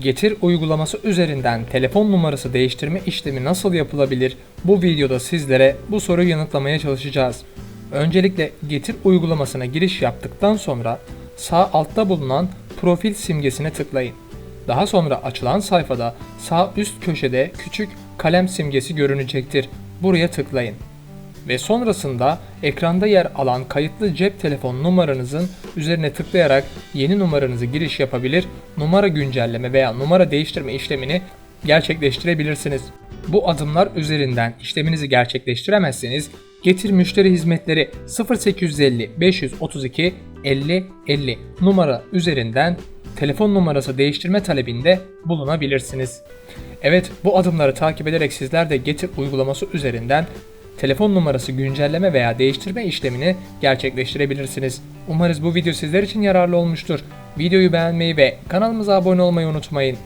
Getir uygulaması üzerinden telefon numarası değiştirme işlemi nasıl yapılabilir? Bu videoda sizlere bu soruyu yanıtlamaya çalışacağız. Öncelikle Getir uygulamasına giriş yaptıktan sonra sağ altta bulunan profil simgesine tıklayın. Daha sonra açılan sayfada sağ üst köşede küçük kalem simgesi görünecektir. Buraya tıklayın ve sonrasında ekranda yer alan kayıtlı cep telefon numaranızın üzerine tıklayarak yeni numaranızı giriş yapabilir, numara güncelleme veya numara değiştirme işlemini gerçekleştirebilirsiniz. Bu adımlar üzerinden işleminizi gerçekleştiremezseniz Getir Müşteri Hizmetleri 0850 532 50 50 numara üzerinden telefon numarası değiştirme talebinde bulunabilirsiniz. Evet bu adımları takip ederek sizler de Getir uygulaması üzerinden telefon numarası güncelleme veya değiştirme işlemini gerçekleştirebilirsiniz. Umarız bu video sizler için yararlı olmuştur. Videoyu beğenmeyi ve kanalımıza abone olmayı unutmayın.